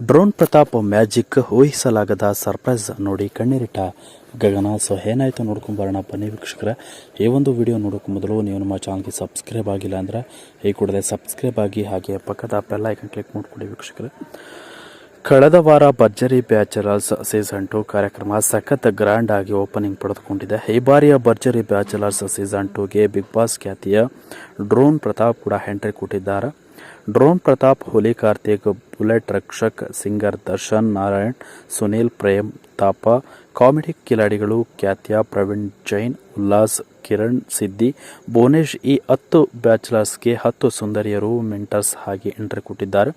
Drone Pratap magic ಊಹಿಸಲಾಗದ surprise ನೋಡಿ ಕಣ್ಣೀರಿಟ್ಟ ಗಗನ. ಸೊ ಏನಾಯಿತು ನೋಡ್ಕೊಂಬರೋಣ ಬನ್ನಿ ವೀಕ್ಷಕರ. ಈ ಒಂದು ವಿಡಿಯೋ ನೋಡೋಕೆ ಮೊದಲು ನೀವು ನಮ್ಮ ಚಾನಲ್ಗೆ ಸಬ್ಸ್ಕ್ರೈಬ್ ಆಗಿಲ್ಲ ಅಂದರೆ ಈ ಕೂಡಲೇ ಸಬ್ಸ್ಕ್ರೈಬ್ ಆಗಿ ಹಾಗೆ ಪಕ್ಕದ ಬೆಲ್ ಐಕನ್ ಕ್ಲಿಕ್ ಮಾಡಿಕೊಡಿ ವೀಕ್ಷಕರೇ. ಕಳೆದ ವಾರ ಭರ್ಜರಿ ಬ್ಯಾಚಲರ್ಸ್ ಸೀಸನ್ ಟು ಕಾರ್ಯಕ್ರಮ ಸಖತ್ ಗ್ರ್ಯಾಂಡ್ ಆಗಿ ಓಪನಿಂಗ್ ಪಡೆದುಕೊಂಡಿದೆ. ಈ ಬಾರಿಯ ಭರ್ಜರಿ ಬ್ಯಾಚಲರ್ಸ್ ಸೀಸನ್ ಟೂಗೆ ಬಿಗ್ ಬಾಸ್ ಖ್ಯಾತಿಯ ಡ್ರೋನ್ ಪ್ರತಾಪ್ ಕೂಡ ಎಂಟ್ರಿ ಕೊಟ್ಟಿದ್ದಾರೆ. Drone Pratap Holi Karthik bullet Rakshak singer Darshan Narayan Sunil Prem ತಾಪ ಕಾಮಿಡಿ ಕಿಲಾಡಿಗಳು ಖ್ಯಾತಿಯ ಪ್ರವೀಣ್, ಜೈನ್, ಉಲ್ಲಾಸ್, ಕಿರಣ್, ಸಿದ್ದಿ, ಭುವನೇಶ್ ಈ ಹತ್ತು ಬ್ಯಾಚುಲರ್ಸ್ಗೆ ಹತ್ತು ಸುಂದರಿಯರು, ಮೆಂಟರ್ಸ್ ಆಗಿ ಎಂಟ್ರಿ ಕೊಟ್ಟಿದ್ದಾರೆ.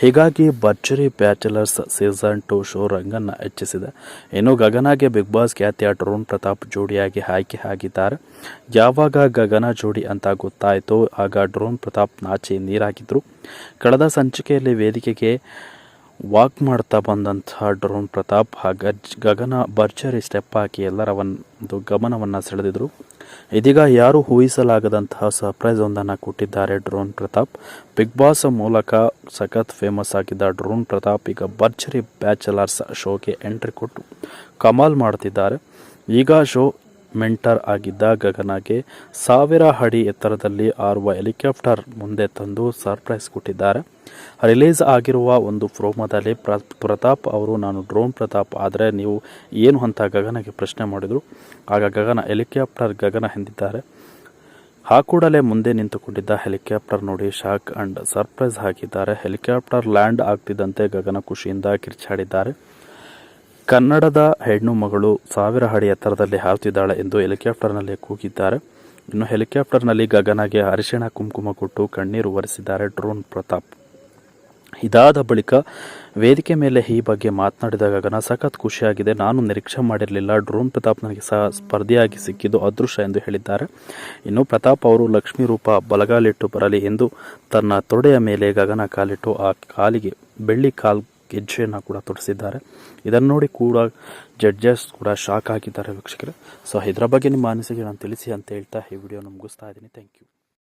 ಹೀಗಾಗಿ ಭರ್ಜರಿ ಬ್ಯಾಚಲರ್ಸ್ ಸೀಸನ್ ಟು ಶೋ ರಂಗನ್ನು ಹೆಚ್ಚಿಸಿದೆ. ಇನ್ನು ಗಗನಾಗೆ ಬಿಗ್ ಬಾಸ್ ಖ್ಯಾತಿಯ ಡ್ರೋನ್ ಪ್ರತಾಪ್ ಜೋಡಿಯಾಗಿ ಆಯ್ಕೆ ಆಗಿದ್ದಾರೆ. ಯಾವಾಗ ಗಗನ ಜೋಡಿ ಅಂತ ಗೊತ್ತಾಯಿತು ಆಗ ಡ್ರೋನ್ ಪ್ರತಾಪ್ ನಾಚಿ ನೀರಾಗಿದ್ದರು ಕಳೆದ ಸಂಚಿಕೆಯಲ್ಲಿ ವೇದಿಕೆಗೆ ವಾಕ್ ಮಾಡ್ತಾ ಬಂದಂತಹ ಡ್ರೋನ್ ಪ್ರತಾಪ್ ಹಾಗ ಗಗನ ಭರ್ಜರಿ ಸ್ಟೆಪ್ ಹಾಕಿ ಎಲ್ಲರ ಒಂದು ಗಮನವನ್ನು ಸೆಳೆದಿದ್ರು. ಇದೀಗ ಯಾರು ಊಹಿಸಲಾಗದಂತಹ ಸರ್ಪ್ರೈಸ್ ಒಂದನ್ನು ಕೊಟ್ಟಿದ್ದಾರೆ ಡ್ರೋನ್ ಪ್ರತಾಪ್. ಬಿಗ್ ಬಾಸ್ ಮೂಲಕ ಸಖತ್ ಫೇಮಸ್ ಆಗಿದ್ದ ಡ್ರೋನ್ ಪ್ರತಾಪ್ ಈಗ ಭರ್ಜರಿ ಬ್ಯಾಚಲರ್ಸ್ ಶೋಗೆ ಎಂಟ್ರಿ ಕೊಟ್ಟು ಕಮಾಲ್ ಮಾಡ್ತಿದ್ದಾರೆ. ಈಗ ಶೋ ಮೆಂಟರ್ ಆಗಿದ್ದ ಗಗನಗೆ ಸಾವಿರ ಅಡಿ ಎತ್ತರದಲ್ಲಿ ಆರುವ ಹೆಲಿಕಾಪ್ಟರ್ ಮುಂದೆ ತಂದು ಸರ್ಪ್ರೈಸ್ ಕೊಟ್ಟಿದ್ದಾರೆ. ರಿಲೀಸ್ ಆಗಿರುವ ಒಂದು ಪ್ರೋಮೋದಲ್ಲಿ ಪ್ರ, ಪ್ರತಾಪ್ ಅವರು, ನಾನು ಡ್ರೋನ್ ಪ್ರತಾಪ್, ಆದರೆ ನೀವು ಏನು ಅಂತ ಗಗನಗೆ ಪ್ರಶ್ನೆ ಮಾಡಿದರು. ಆಗ ಗಗನ ಹೆಲಿಕಾಪ್ಟರ್ ಗಗನ ಎಂದಿದ್ದಾರೆ. ಆ ಕೂಡಲೇ ಮುಂದೆ ನಿಂತುಕೊಂಡಿದ್ದ ಹೆಲಿಕಾಪ್ಟರ್ ನೋಡಿ ಶಾಕ್ ಅಂಡ್ ಸರ್ಪ್ರೈಸ್ ಹಾಕಿದ್ದಾರೆ. ಹೆಲಿಕಾಪ್ಟರ್ ಲ್ಯಾಂಡ್ ಆಗ್ತಿದ್ದಂತೆ ಗಗನ ಖುಷಿಯಿಂದ ಕಿರ್ಚಾಡಿದ್ದಾರೆ. ಕನ್ನಡದ ಹೆಣ್ಣು ಮಗಳು ಸಾವಿರ ಅಡಿ ಎತ್ತರದಲ್ಲಿ ಹಾರುತ್ತಿದ್ದಾಳೆ ಎಂದು ಹೆಲಿಕಾಪ್ಟರ್ನಲ್ಲಿ ಕೂಗಿದ್ದಾರೆ. ಇನ್ನು ಹೆಲಿಕಾಪ್ಟರ್ನಲ್ಲಿ ಗಗನಗೆ ಅರಿಶಿಣ ಕುಂಕುಮ ಕೊಟ್ಟು ಕಣ್ಣೀರು ಒರೆಸಿದ್ದಾರೆ ಡ್ರೋನ್ ಪ್ರತಾಪ್. ಇದಾದ ಬಳಿಕ ವೇದಿಕೆ ಮೇಲೆ ಈ ಬಗ್ಗೆ ಮಾತನಾಡಿದ ಗಗನ, ಸಖತ್ ಖುಷಿಯಾಗಿದೆ. ನಾನು ನಿರೀಕ್ಷೆ ಮಾಡಿರಲಿಲ್ಲ. ಡ್ರೋನ್ ಪ್ರತಾಪ್ ನನಗೆ ಸಹ ಸ್ಪರ್ಧೆಯಾಗಿ ಸಿಕ್ಕಿದ್ದು ಅದೃಶ್ಯ ಎಂದು ಹೇಳಿದ್ದಾರೆ. ಇನ್ನು ಪ್ರತಾಪ್ ಅವರು ಲಕ್ಷ್ಮೀ ರೂಪ ಬಲಗಾಲಿಟ್ಟು ಬರಲಿ ಎಂದು ತನ್ನ ತೊಡೆಯ ಮೇಲೆ ಗಗನ ಕಾಲಿಟ್ಟು ಆ ಕಾಲಿಗೆ ಬೆಳ್ಳಿ ಕಾಲ್ ಗೆಜ್ಜೆಯನ್ನು ಕೂಡ ತೊಡಿಸಿದ್ದಾರೆ. ಇದನ್ನು ನೋಡಿ ಕೂಡ ಜಡ್ಜಸ್ ಕೂಡ ಶಾಕ್ ಆಗಿದ್ದಾರೆ ವೀಕ್ಷಕರು. ಸೊ ಇದರ ಬಗ್ಗೆ ನಿಮ್ಮ ಅನಿಸಿಕೆ ನಾನು ತಿಳಿಸಿ ಅಂತ ಹೇಳ್ತಾ ಈ ವಿಡಿಯೋನ ಮುಗಿಸ್ತಾ ಇದ್ದೀನಿ. Thank you